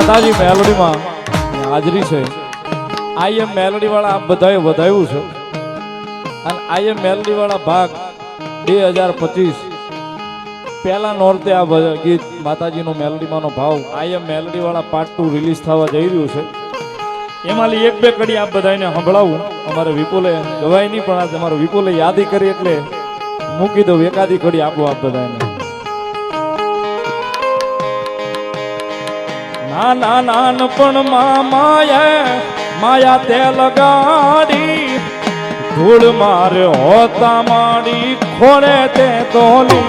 માતાજી મેલોડીમાં હાજરી છે. આઈ એમ મેલોડી વાળા આપ બધાએ વધાવ્યું છે. અને આઈ એમ મેલોડી વાળા ભાગ બે હજાર પચીસ. પહેલા નોર્તે આ ગીત માતાજીનો મેલોડીમાંનો ભાવ આઈ એમ મેલોડી વાળા પાર્ટ ટુ રિલીઝ થવા જઈ રહ્યું છે. એમાંથી એક બે કડી આપ બધાને સંભળાવું. અમારે વિપુલે ગવાય નહીં, પણ આજે અમારો વિપુલે યાદી કરી એટલે મૂકી દઉં એકાદી કડી આપો આપ બધાને નાના નાનપણમાં માયા માયા તે લગાડી ધૂળ મારે હોતા માડી, ખોળે તે તોલી.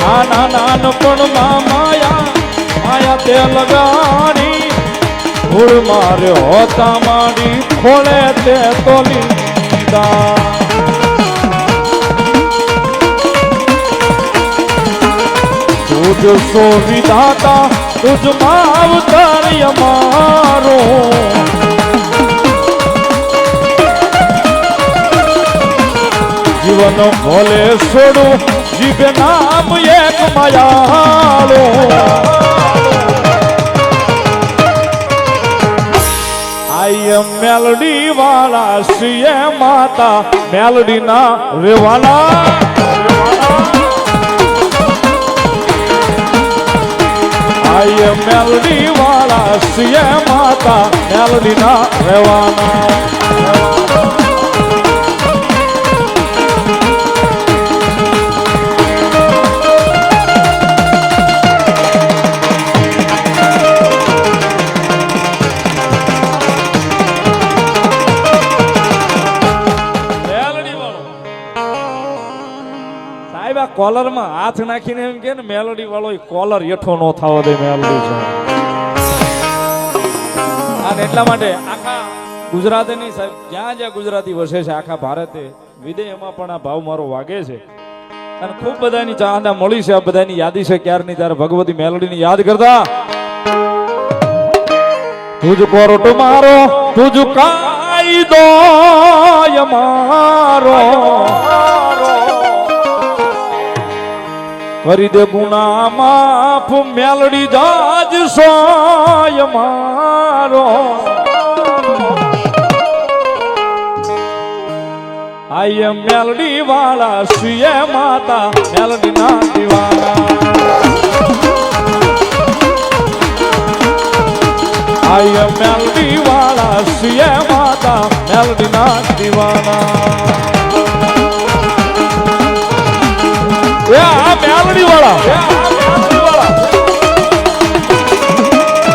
નાના નાનપણમાં માયા માયા તે લગાડી ધૂળ માર્યો હોતા માડી ખોળે તે તો લીધા તુજ સો વિધાતા તુજ માવતર અમારો જીવન ભોલે છોડું, જીભે નામ એક માયાળો મેલડી વાળા શ્રીએ માતા મેલડી ના રેવાના એમ મેલડી વાળા શ્રીએ માતા મેલડી ના રેવાના સાહેબ આ કોલરમાં હાથ નાખીને એમ કે ને, મેલોડી વાળો કોલર હેઠો નો થવો દે મેલડી છે. અને એટલા માટે આખા ગુજરાતની સાહેબ, જ્યાં જ્યાં ગુજરાતી વસે છે, આખા ભારતે, વિદેહમાં પણ આ ભાવ મારો વાગે છે. અને ખૂબ બધાની ચાહના મળી છે, આ બધાની યાદી છે, ક્યારની ત્યારે ભગવતી મેલોડીની યાદ કરતા. તુજ તો મારો તુજ કાયદો મારો. કરી દે ગુના માફ મેલડી જાજ સોય મારો. આય મેલડી વાળા સુયે માતા, મેલડી ના દીવાના આય મેલડી વાળા સુયે માતા, મેલડી ના દીવાના આ મેલડી વાળા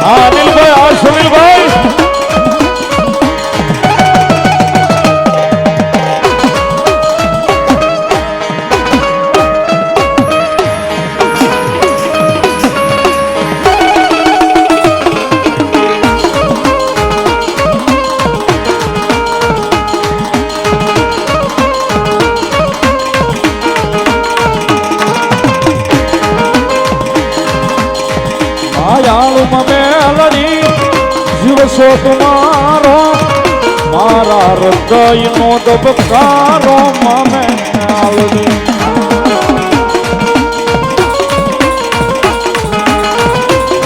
હા અનિલભાઈ આ સુનિલભાઈ માયાળુમાં મેલડી જીવશો તમારો મારા હૃદયનો દબકારો મમે મેલડી.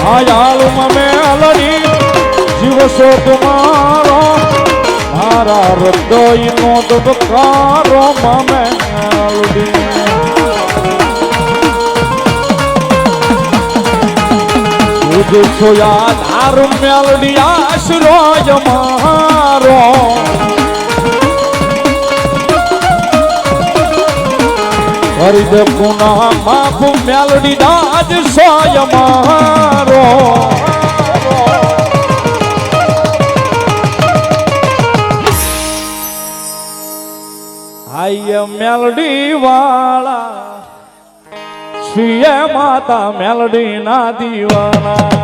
માયાળુમાં મેલડી જીવશો તમારો મારા હૃદયનો દબકારો મમે મેલડી. તુજ સોયા ધાર મેલડી આશરો મારો હરિદ પુના માફ મેલડી દાજ સોય મારો આય મેલડી વાળા, છીએ માતા મેલડી ના દીવાના.